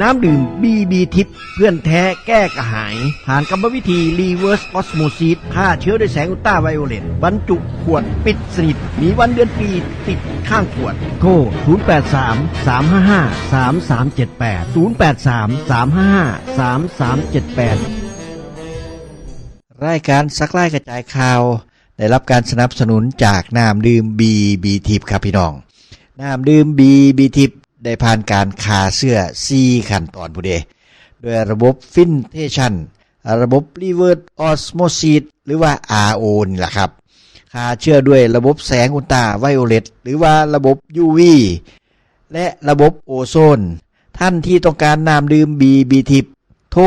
น้ำดื่ม BB ทิพเพื่อนแท้แก้กระหาย ผ่านกรรมวิธี Reverse Osmosis ฆ่าเชื้อด้วยแสงอุลตราไวโอเลตบรรจุขวดปิดสนิทมีวันเดือนปีติดข้างขวด โทร 083 355 3378 083 355 3378 รายการซักไล่กระจายข่าว ได้รับการสนับสนุนจากน้ำดื่มบีบีทิพครับพี่น้องน้ำดื่มบีบีทิพ ได้ผ่านการคาเสื้อซีขั้นตอนผู้เดโดยระบบฟินเทชันระบบรีเวิร์สออสโมซิสหรือว่า RO นี่แหละครับคาเชื่อด้วยระบบแสงอุลตราไวโอเลตหรือว่าระบบ UV และระบบโอโซน ท่านที่ต้องการน้ำดื่มบีบีทิพโทร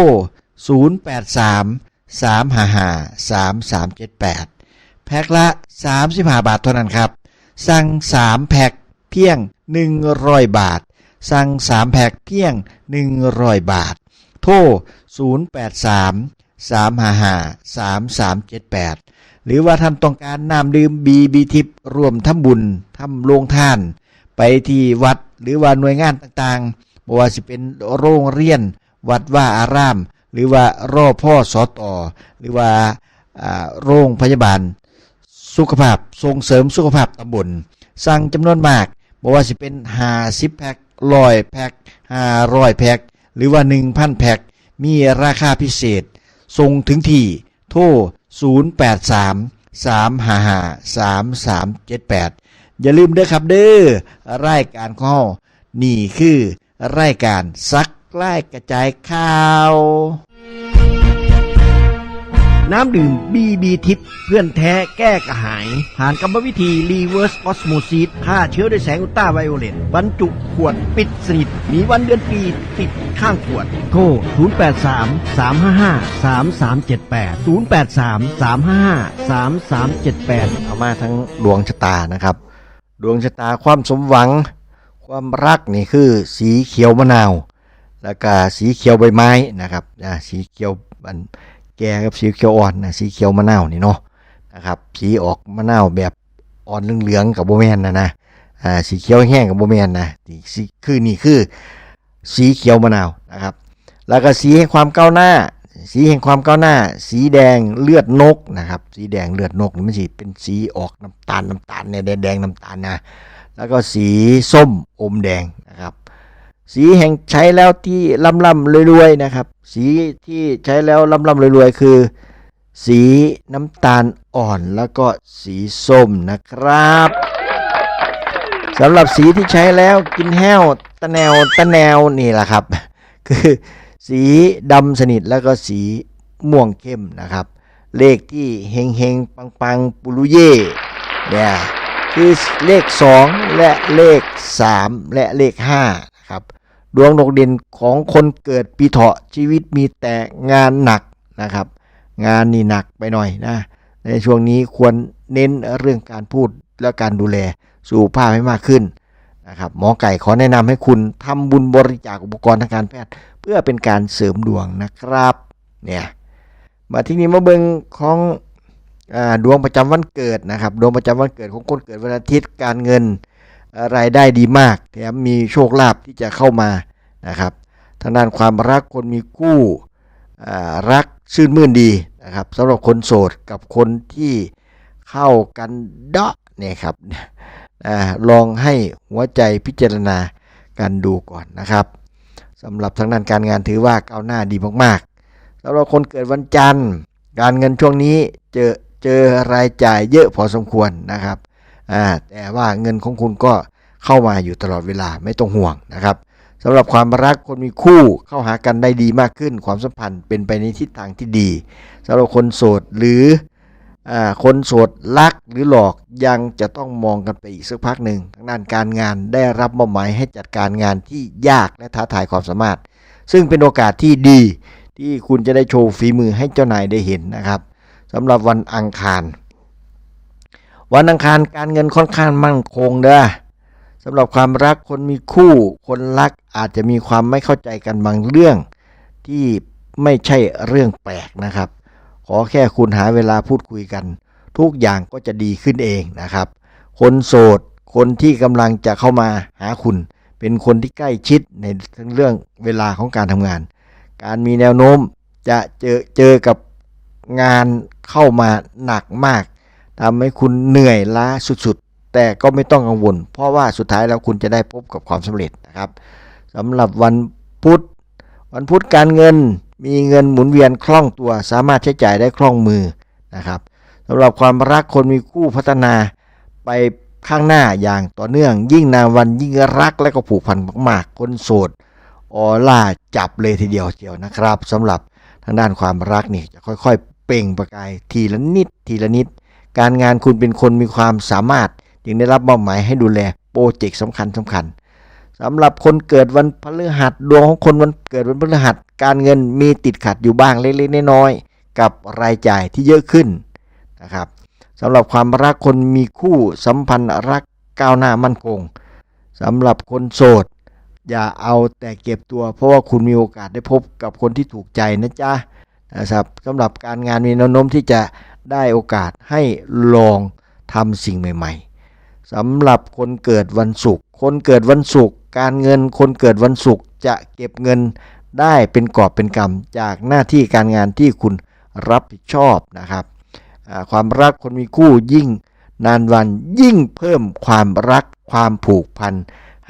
083 355 3378 แพ็คละ 35 บาทเท่านั้นครับ สั่ง 3 แพ็คเพียง 100 บาท สั่ง3แพ็คเพียง100บาท โทร083 355 3378หรือว่าท่านต้องการน้ำดื่มบีบีทิพร่วมทำบุญทำโรงทาน ไปที่วัดหรือว่าหน่วยงานต่างๆบ่ว่าสิเป็นโรงเรียน วัดว่าอาราม หรือว่ารอพ่อสอตอหรือว่าโรงพยาบาล สุขภาพส่งเสริมสุขภาพตำบลสั่งจำนวนมากบอกว่าสิเป็น50แพ็ค ร้อยแพ็ค500แพ็คหรือว่า1,000แพ็คมีราคาพิเศษ ส่งถึงที่ โทร 083 355 3378 อย่าลืมเด้อครับเด้อรายการของเรานี่คือ รายการซักไล่กระจายข่าว น้ำดื่ม BB ทิพย์เพื่อนแท้แก้กระหาย ผ่านกรรมวิธี Reverse Osmosis ฆ่าเชื้อด้วยแสงอุลตราไวโอเลตบรรจุขวดปิดสนิทมีวันเดือนปีติดข้างขวด โทร 083 355 3378 083 355 3378 เอามาทั้งดวงชะตานะครับ ดวงชะตาความสมหวัง ความรักนี่คือสีเขียวมะนาว แล้วก็สีเขียวใบไม้นะครับอ่าสีเขียวมัน แก่กับสีเขียวอ่อนนะสีเขียวมะนาวนี่เนาะนะครับสีออกมะนาวแบบอ่อนเหลืองๆกับโบแมนนะนะอ่าสีเขียวแห้งกับโบแมนนะนี่สีคือนี่คือสีเขียวมะนาวนะครับ แล้วก็สีแห่งความก้าวหน้า สีแห่งความก้าวหน้า สีแดงเลือดนกนะครับ สีแดงเลือดนกนี่มันสีเป็นสีออกน้ำตาลน้ำตาลเนี่ยแดงแดงน้ำตาลนะแล้วก็สีส้มอมแดงนะครับ สีแห่งใช้แล้วที่ล่ำล่ำรวยๆนะครับ สีที่ใช้แล้วล่ำล่ำรวยๆคือ สีน้ำตาลอ่อนแล้วก็สีส้มนะครับสำหรับสีที่ใช้แล้วกินแห้วตะแนวตะแนวนี่แหละครับ คือสีดำสนิทแล้วก็สีม่วงเข้มนะครับ เลขที่เฮงเฮงปังปังๆปุรุเย่เนี่ยคือเลข 2 และเลข 3 และเลข5นะครับ ดวงดกเด่นของคนเกิดปีเถาะชีวิตมีแต่งานหนักนะครับ งานนี่หนักไปหน่อยนะ ในช่วงนี้ควรเน้นเรื่องการพูดและการดูแลสุขภาพให้มากขึ้นนะครับหมอไก่ขอแนะนำให้คุณทำบุญบริจาคอุปกรณ์ทางการแพทย์ เพื่อเป็นการเสริมดวงนะครับเนี่ยมาที่นี้มาเบิงของอดวงประจำวันเกิดนะครับ ดวงประจำวันเกิดของคนเกิดวันอาทิตย์การเงิน รายได้ดีมาก แถมมีโชคลาภที่จะเข้ามานะครับทางด้านความรักคนมีคู่รักชื่นมื่นดีนะครับสำหรับคนโสดกับคนที่เข้ากันเดาะเนี่ยครับอลองให้หัวใจพิจารณากันดูก่อนนะครับสำหรับทางด้านการงานถือว่าก้าวหน้าดีมากๆสำหรับคนเกิดวันจันทร์ การเงินช่วงนี้เจอเจอรายจ่ายเยอะพอสมควรนะครับ อ่าแต่ว่าเงินของคุณก็เข้ามาอยู่ตลอดเวลาไม่ต้องห่วงนะครับสำหรับความรักคนมีคู่เข้าหากันได้ดีมากขึ้น ความสัมพันธ์เป็นไปในทิศทางที่ดีสำหรับคนโสดหรืออคนโสดรักหรือหลอกยังจะต้องมองกันไปอีกสักพักหนึ่งทางด้านการงานได้รับมอบหมายให้จัดการงานที่ยากและท้าทายความสามารถ ซึ่งเป็นโอกาสที่ดีที่คุณจะได้โชว์ฝีมือให้เจ้านายได้เห็นนะครับสำหรับวันอังคาร วันอังคารการเงินค่อนข้างมั่นคงเด้อสำหรับความรักคนมีคู่ คนรักอาจจะมีความไม่เข้าใจกันบางเรื่อง ที่ไม่ใช่เรื่องแปลกนะครับ ขอแค่คุณหาเวลาพูดคุยกัน ทุกอย่างก็จะดีขึ้นเองนะครับ คนโสด คนที่กำลังจะเข้ามาหาคุณ เป็นคนที่ใกล้ชิดในทั้งเรื่องเวลาของการทำงาน การมีแนวโน้มจะเจอเจอกับงานเข้ามาหนักมาก ทำให้คุณเหนื่อยล้าสุดๆ แต่ก็ไม่ต้องกังวล เพราะว่าสุดท้ายแล้วคุณจะได้พบกับความสำเร็จนะครับสำหรับวันพุธ วันพุธการเงินมีเงินหมุนเวียนคล่องตัว สามารถใช้จ่ายได้คล่องมือนะครับสำหรับความรักคนมีคู่พัฒนาไปข้างหน้าอย่างต่อเนื่อง ยิ่งนานวันยิ่งรักและก็ผูกพันมากๆ คนโสดออล่าจับเลยทีเดียวเชียวนะครับสำหรับทางด้านความรักนี่จะค่อยๆ เปล่งประกายทีละนิดทีละนิด การงานคุณเป็นคนมีความสามารถ จึงได้รับมอบหมายให้ดูแลโปรเจกต์สำคัญสำคัญสำหรับคนเกิดวันพฤหัสดวงของคนวันเกิดวันพฤหัส การเงินมีติดขัดอยู่บ้างเล็กๆน้อยๆกับรายจ่ายที่เยอะขึ้นนะครับสำหรับความรักคนมีคู่สัมพันธ์รักก้าวหน้ามั่นคงสำหรับคนโสด อย่าเอาแต่เก็บตัว เพราะว่าคุณมีโอกาสได้พบกับคนที่ถูกใจนะจ๊ะนะครับสำหรับการงานมีแนวโน้มที่จะ ได้โอกาสให้ลองทำสิ่งใหม่ๆสำหรับคนเกิดวันศุกร์คนเกิดวันศุกร์การเงินคนเกิดวันศุกร์จะเก็บเงินได้เป็นกอบเป็นกำจากหน้าที่การงานที่คุณรับผิดชอบนะครับ ความรักคนมีคู่ยิ่งนานวันยิ่งเพิ่มความรักความผูกพัน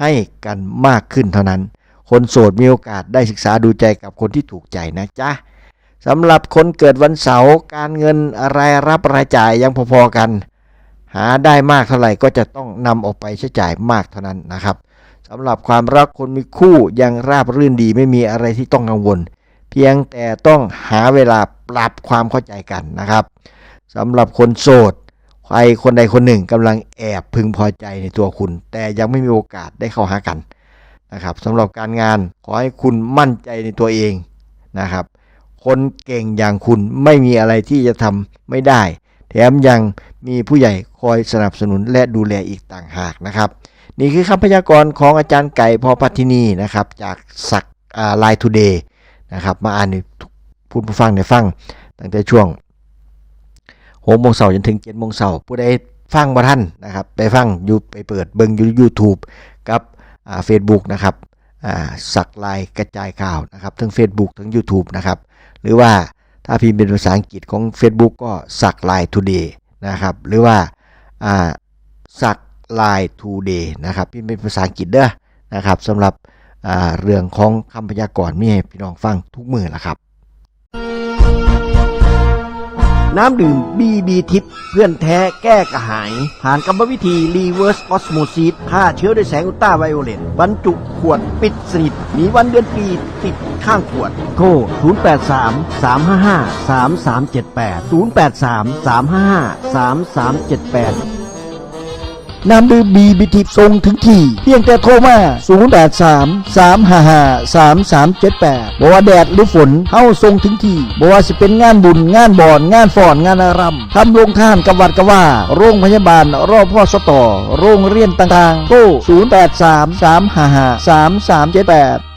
ให้กันมากขึ้นเท่านั้น คนโสดมีโอกาสได้ศึกษาดูใจกับคนที่ถูกใจนะจ๊ะ สำหรับคนเกิดวันเสาร์การเงินรายรับรายจ่ายยังพอๆกัน หาได้มากเท่าไหร่ก็จะต้องนำออกไปใช้จ่ายมากเท่านั้นนะครับสำหรับความรักคนมีคู่ยังราบรื่นดีไม่มีอะไรที่ต้องกังวล เพียงแต่ต้องหาเวลาปรับความเข้าใจกันนะครับสำหรับคนโสดใครคนใดคนหนึ่งกำลังแอบพึงพอใจในตัวคุณ แต่ยังไม่มีโอกาสได้เข้าหากันนะครับสำหรับการงานขอให้คุณมั่นใจในตัวเองนะครับ คนเก่งอย่างคุณไม่มีอะไรที่จะทำไม่ได้ แถมยังมีผู้ใหญ่คอยสนับสนุนและดูแลอีกต่างหากนะครับ นี่คือคำพยากรณ์ของอาจารย์ไก่พอพัทินีนะครับ จากสักไลน์ทูเดย์นะครับ มาอ่านใพูดผู้ฟังในฟัง ตั้งแต่ช่วงหกโมงเสาร์จนถึงเจ็ดโมงเสาร์ผู้ใดฟังบ่ท่านนะครับ ไปฟังอยู่ไปเปิดเบิงยูยูทูบกับเฟซบุ๊กนะครับสักไลน์กระจายข่าวนะครับทั้ง Facebook ทั้ง YouTube นะครับ หรือว่าถ้าพิมพ์เป็นภาษาอังกฤษของ Facebook ก็สักไลน์ today นะครับ หรือว่าสักไลน์ today นะครับพิมพ์เป็นภาษาอังกฤษเด้อนะครับสำหรับเรื่องของคำพยากรณ์มีให้พี่น้องฟังทุกมือละครับ น้ำดื่ม BB ทิพเพื่อนแท้แก้กระหาย ผ่านกรรมวิธี Reverse Osmosis ฆ่าเชื้อด้วยแสงอุลตราไวโอเลตบรรจุขวดปิดสนิทมีวันเดือนปีติดข้างขวด โทร 083 355 3378 083 355 3378 น้ำดื่มบีบิทิพส่งถึงที่ เพียงแต่โทรมา 083 355 3378บอกว่าแดดหรือฝนเฮาส่งถึงที่บอกว่าสิเป็นงานบุญงานบอน งานฟ่อนงานอารมทำโรงทานกับวัดกบว่า โรงพยาบาลรอบพ่อสตอโรงเรียนต่างๆโทร083 355 3378